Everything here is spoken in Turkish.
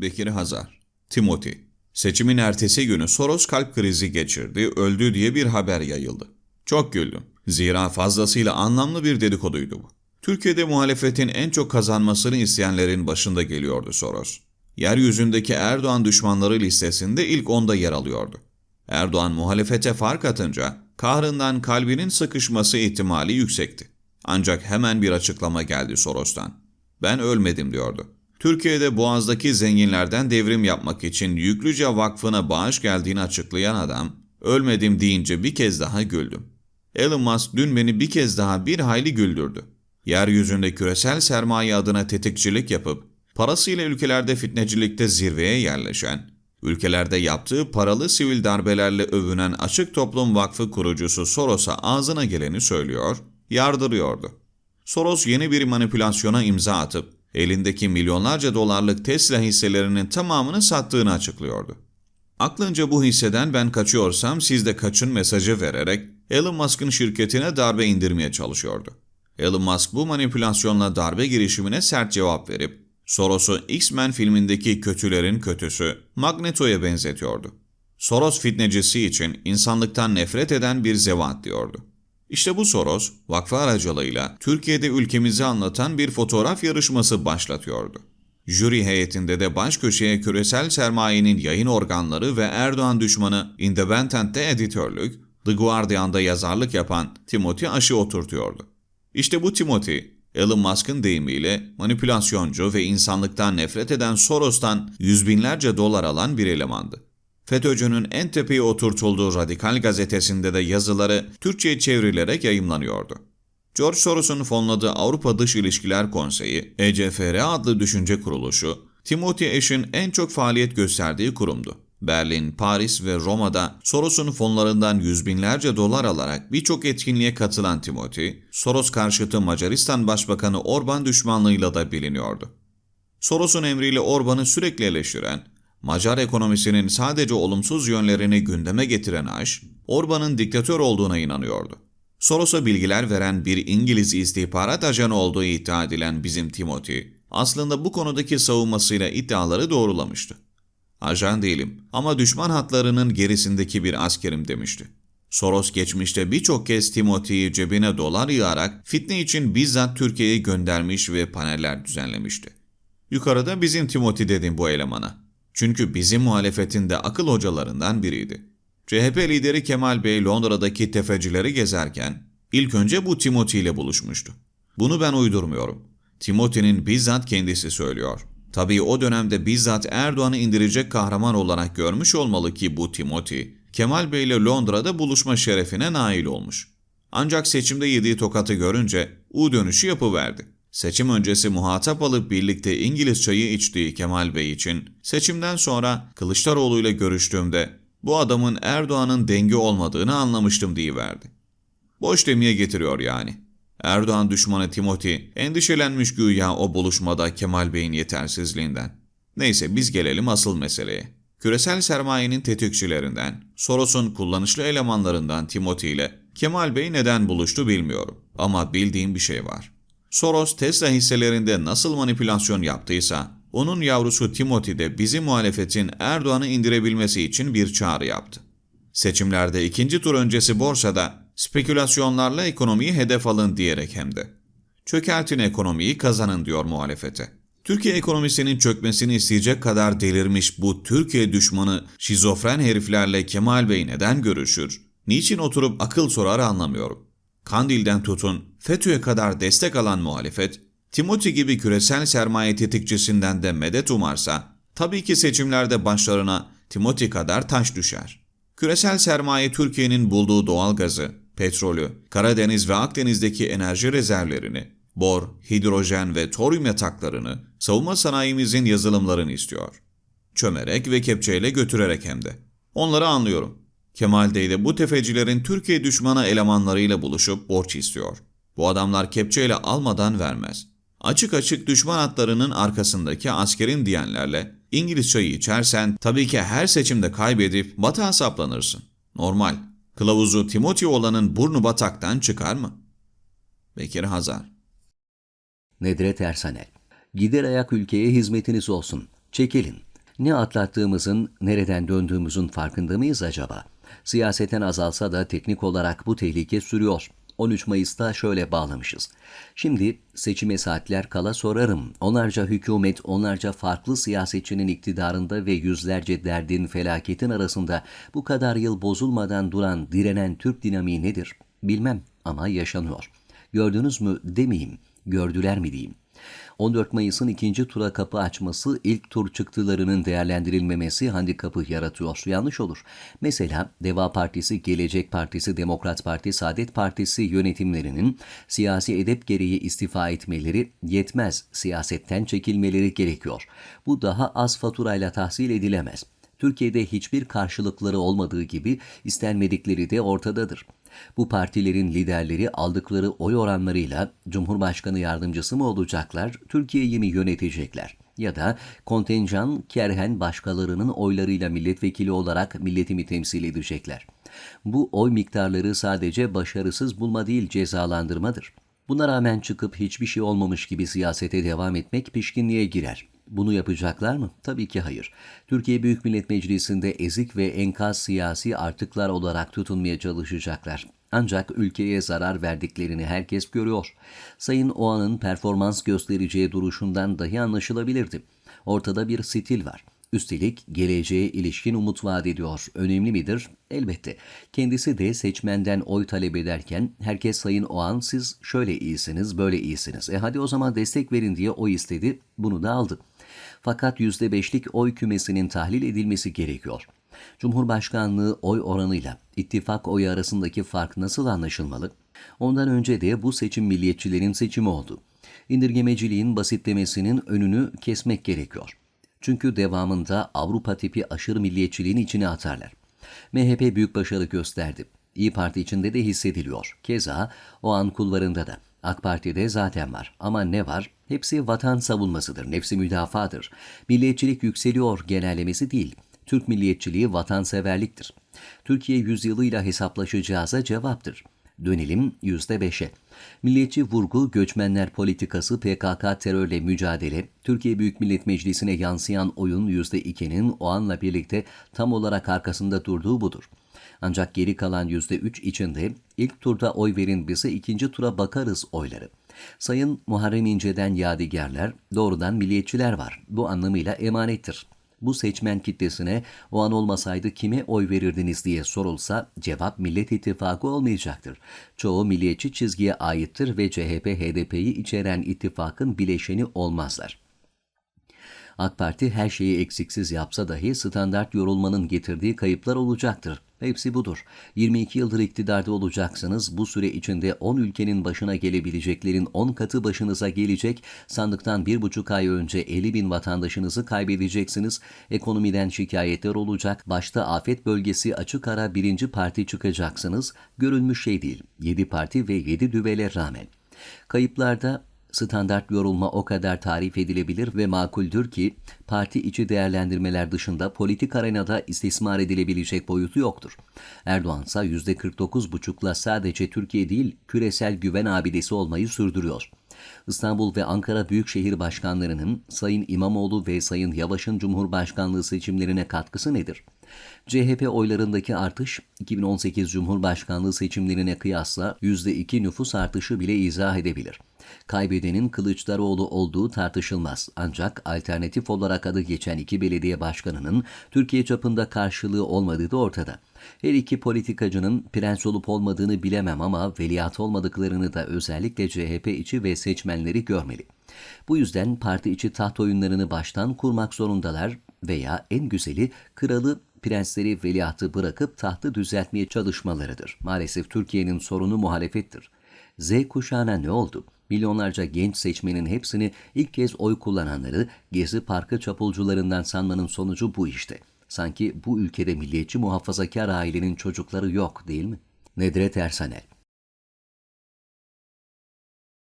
Bekir Hazar, Timothy. Seçimin ertesi günü Soros kalp krizi geçirdi, öldü diye bir haber yayıldı. Çok güldüm. Zira fazlasıyla anlamlı bir dedikoduydu bu. Türkiye'de muhalefetin en çok kazanmasını isteyenlerin başında geliyordu Soros. Yeryüzündeki Erdoğan düşmanları listesinde ilk onda yer alıyordu. Erdoğan muhalefete fark atınca kahrından kalbinin sıkışması ihtimali yüksekti. Ancak hemen bir açıklama geldi Soros'tan. Ben ölmedim diyordu. Türkiye'de Boğaz'daki zenginlerden devrim yapmak için Yüklüce Vakfı'na bağış geldiğini açıklayan adam, ölmedim deyince bir kez daha güldüm. Elon Musk dün beni bir kez daha bir hayli güldürdü. Yeryüzünde küresel sermaye adına tetikçilik yapıp, parasıyla ülkelerde fitnecilikte zirveye yerleşen, ülkelerde yaptığı paralı sivil darbelerle övünen Açık Toplum Vakfı kurucusu Soros'a ağzına geleni söylüyor, yardırıyordu. Soros yeni bir manipülasyona imza atıp, elindeki milyonlarca dolarlık Tesla hisselerinin tamamını sattığını açıklıyordu. Aklınca bu hisseden ben kaçıyorsam siz de kaçın mesajı vererek Elon Musk'ın şirketine darbe indirmeye çalışıyordu. Elon Musk bu manipülasyonla darbe girişimine sert cevap verip Soros'u X-Men filmindeki kötülerin kötüsü Magneto'ya benzetiyordu. Soros fitnecisi için insanlıktan nefret eden bir zevat diyordu. İşte bu Soros, vakfı aracılığıyla Türkiye'de ülkemizi anlatan bir fotoğraf yarışması başlatıyordu. Jüri heyetinde de baş köşeye küresel sermayenin yayın organları ve Erdoğan düşmanı Independent'te editörlük, The Guardian'da yazarlık yapan Timothy Aşı oturtuyordu. İşte bu Timothy, Elon Musk'ın deyimiyle manipülasyoncu ve insanlıktan nefret eden Soros'tan yüz binlerce dolar alan bir elemandı. FETÖ'cünün en tepeye oturtulduğu Radikal gazetesinde de yazıları Türkçe'ye çevrilerek yayımlanıyordu. George Soros'un fonladığı Avrupa Dış İlişkiler Konseyi, ECFR adlı düşünce kuruluşu, Timothy Ash'in en çok faaliyet gösterdiği kurumdu. Berlin, Paris ve Roma'da Soros'un fonlarından yüz binlerce dolar alarak birçok etkinliğe katılan Timothy, Soros karşıtı Macaristan Başbakanı Orban düşmanlığıyla da biliniyordu. Soros'un emriyle Orban'ı sürekli eleştiren, Macar ekonomisinin sadece olumsuz yönlerini gündeme getiren Aş, Orban'ın diktatör olduğuna inanıyordu. Soros'a bilgiler veren bir İngiliz istihbarat ajanı olduğu iddia edilen bizim Timothy, aslında bu konudaki savunmasıyla iddiaları doğrulamıştı. Ajan değilim ama düşman hatlarının gerisindeki bir askerim demişti. Soros geçmişte birçok kez Timothy'yi cebine dolar yığarak fitne için bizzat Türkiye'ye göndermiş ve paneller düzenlemişti. Yukarıda bizim Timothy dedim bu elemana. Çünkü bizim muhalefetin de akıl hocalarından biriydi. CHP lideri Kemal Bey Londra'daki tefecileri gezerken ilk önce bu Timothy ile buluşmuştu. Bunu ben uydurmuyorum. Timothy'nin bizzat kendisi söylüyor. Tabii o dönemde bizzat Erdoğan'ı indirecek kahraman olarak görmüş olmalı ki bu Timothy, Kemal Bey ile Londra'da buluşma şerefine nail olmuş. Ancak seçimde yediği tokatı görünce U dönüşü yapıverdi. Seçim öncesi muhatap alıp birlikte İngiliz çayı içtiği Kemal Bey için seçimden sonra Kılıçdaroğlu ile görüştüğümde bu adamın Erdoğan'ın dengi olmadığını anlamıştım diyiverdi. Boş demeye getiriyor yani. Erdoğan düşmanı Timothy endişelenmiş güya o buluşmada Kemal Bey'in yetersizliğinden. Neyse biz gelelim asıl meseleye. Küresel sermayenin tetikçilerinden, Soros'un kullanışlı elemanlarından Timothy ile Kemal Bey neden buluştu bilmiyorum. Ama bildiğim bir şey var. Soros Tesla hisselerinde nasıl manipülasyon yaptıysa, onun yavrusu Timothy de bizi muhalefetin Erdoğan'ı indirebilmesi için bir çağrı yaptı. Seçimlerde ikinci tur öncesi borsada spekülasyonlarla ekonomiyi hedef alın diyerek hem de. Çökertin ekonomiyi kazanın diyor muhalefete. Türkiye ekonomisinin çökmesini isteyecek kadar delirmiş bu Türkiye düşmanı şizofren heriflerle Kemal Bey neden görüşür? Niçin oturup akıl sorar anlamıyorum. Kandil'den tutun FETÖ'ye kadar destek alan muhalefet, Timothy gibi küresel sermaye tetikçisinden de medet umarsa, tabii ki seçimlerde başlarına Timothy kadar taş düşer. Küresel sermaye Türkiye'nin bulduğu doğal gazı, petrolü, Karadeniz ve Akdeniz'deki enerji rezervlerini, bor, hidrojen ve toryum yataklarını, savunma sanayimizin yazılımlarını istiyor. Çömerek ve kepçeyle götürerek hem de. Onları anlıyorum. Kemal Bey de bu tefecilerin Türkiye düşmanı elemanlarıyla buluşup borç istiyor. Bu adamlar kepçeyle almadan vermez. Açık açık düşman hatlarının arkasındaki askerin diyenlerle İngiliz çayı içersen tabii ki her seçimde kaybedip batağa saplanırsın. Normal. Kılavuzu Timothy olanın burnu bataktan çıkar mı? Bekir Hazar Nedret Ersanel. Gider ayak ülkeye hizmetiniz olsun. Çekilin. Ne atlattığımızın, nereden döndüğümüzün farkında mıyız acaba? Siyaseten azalsa da teknik olarak bu tehlike sürüyor. 13 Mayıs'ta şöyle bağlamışız. Şimdi seçime saatler kala sorarım. Onlarca hükümet, onlarca farklı siyasetçinin iktidarında ve yüzlerce derdin, felaketin arasında bu kadar yıl bozulmadan duran, direnen Türk dinamiği nedir? Bilmem ama yaşanıyor. Gördünüz mü demeyeyim, gördüler mi diyeyim. 14 Mayıs'ın ikinci tura kapı açması ilk tur çıktılarının değerlendirilmemesi handikapı yaratıyor. Yanlış olur. Mesela Deva Partisi, Gelecek Partisi, Demokrat Parti, Saadet Partisi yönetimlerinin siyasi edep gereği istifa etmeleri yetmez. Siyasetten çekilmeleri gerekiyor. Bu daha az faturayla tahsil edilemez. Türkiye'de hiçbir karşılıkları olmadığı gibi istenmedikleri de ortadadır. Bu partilerin liderleri aldıkları oy oranlarıyla Cumhurbaşkanı yardımcısı mı olacaklar, Türkiye'yi mi yönetecekler? Ya da kontenjan kerhen başkalarının oylarıyla milletvekili olarak milletimi temsil edecekler. Bu oy miktarları sadece başarısız bulma değil cezalandırmadır. Buna rağmen çıkıp hiçbir şey olmamış gibi siyasete devam etmek pişkinliğe girer. Bunu yapacaklar mı? Tabii ki hayır. Türkiye Büyük Millet Meclisi'nde ezik ve enkaz siyasi artıklar olarak tutunmaya çalışacaklar. Ancak ülkeye zarar verdiklerini herkes görüyor. Sayın Oğan'ın performans göstereceği duruşundan dahi anlaşılabilirdi. Ortada bir stil var. Üstelik geleceğe ilişkin umut vaat ediyor. Önemli midir? Elbette. Kendisi de seçmenden oy talep ederken herkes Sayın Oğan siz şöyle iyisiniz, böyle iyisiniz. E hadi o zaman destek verin diye oy istedi. Bunu da aldı. Fakat %5'lik oy kümesinin tahlil edilmesi gerekiyor. Cumhurbaşkanlığı oy oranıyla ittifak oyu arasındaki fark nasıl anlaşılmalı? Ondan önce de bu seçim milliyetçilerin seçimi oldu. İndirgemeciliğin basitlemesinin önünü kesmek gerekiyor. Çünkü devamında Avrupa tipi aşırı milliyetçiliğin içine atarlar. MHP büyük başarı gösterdi. İyi Parti içinde de hissediliyor. Keza o an kullarında da. AK Parti'de zaten var. Ama ne var? Hepsi vatan savunmasıdır, nefsi müdafadır. Milliyetçilik yükseliyor genellemesi değil. Türk milliyetçiliği vatanseverliktir. Türkiye yüzyılıyla hesaplaşacağıza cevaptır. Dönelim %5'e. Milliyetçi vurgu, göçmenler politikası, PKK terörle mücadele, Türkiye Büyük Millet Meclisi'ne yansıyan oyun %2'nin o anla birlikte tam olarak arkasında durduğu budur. Ancak geri kalan %3 içinde ilk turda oy verin bize ikinci tura bakarız oyları. Sayın Muharrem İnce'den yadigarlar, doğrudan milliyetçiler var. Bu anlamıyla emanettir bu seçmen kitlesine o an olmasaydı kime oy verirdiniz diye sorulsa cevap Millet İttifakı olmayacaktır. Çoğu milliyetçi çizgiye aittir ve CHP HDP'yi içeren ittifakın bileşeni olmazlar. AK Parti her şeyi eksiksiz yapsa dahi standart yorulmanın getirdiği kayıplar olacaktır. Hepsi budur. 22 yıldır iktidarda olacaksınız. Bu süre içinde 10 ülkenin başına gelebileceklerin 10 katı başınıza gelecek. Sandıktan bir buçuk ay önce 50 bin vatandaşınızı kaybedeceksiniz. Ekonomiden şikayetler olacak. Başta afet bölgesi açık ara birinci parti çıkacaksınız. Görülmüş şey değil. 7 parti ve 7 düvele rağmen. Kayıplarda standart yorulma o kadar tarif edilebilir ve makuldür ki parti içi değerlendirmeler dışında politik arenada istismar edilebilecek boyutu yoktur. Erdoğan ise %49,5'la sadece Türkiye değil küresel güven abidesi olmayı sürdürüyor. İstanbul ve Ankara Büyükşehir Başkanlarının Sayın İmamoğlu ve Sayın Yavaş'ın Cumhurbaşkanlığı seçimlerine katkısı nedir? CHP oylarındaki artış 2018 Cumhurbaşkanlığı seçimlerine kıyasla %2 nüfus artışı bile izah edebilir. Kaybedenin Kılıçdaroğlu olduğu tartışılmaz. Ancak alternatif olarak adı geçen iki belediye başkanının Türkiye çapında karşılığı olmadığı da ortada. Her iki politikacının prens olup olmadığını bilemem ama veliaht olmadıklarını da özellikle CHP içi ve seçmenleri görmeli. Bu yüzden parti içi taht oyunlarını baştan kurmak zorundalar veya en güzeli kralı prensleri veliahtı bırakıp tahtı düzeltmeye çalışmalarıdır. Maalesef Türkiye'nin sorunu muhalefettir. Z kuşağına ne oldu? Milyonlarca genç seçmenin hepsini ilk kez oy kullananları Gezi Parkı çapulcularından sanmanın sonucu bu işte. Sanki bu ülkede milliyetçi muhafazakar ailenin çocukları yok değil mi? Nedret Ersanel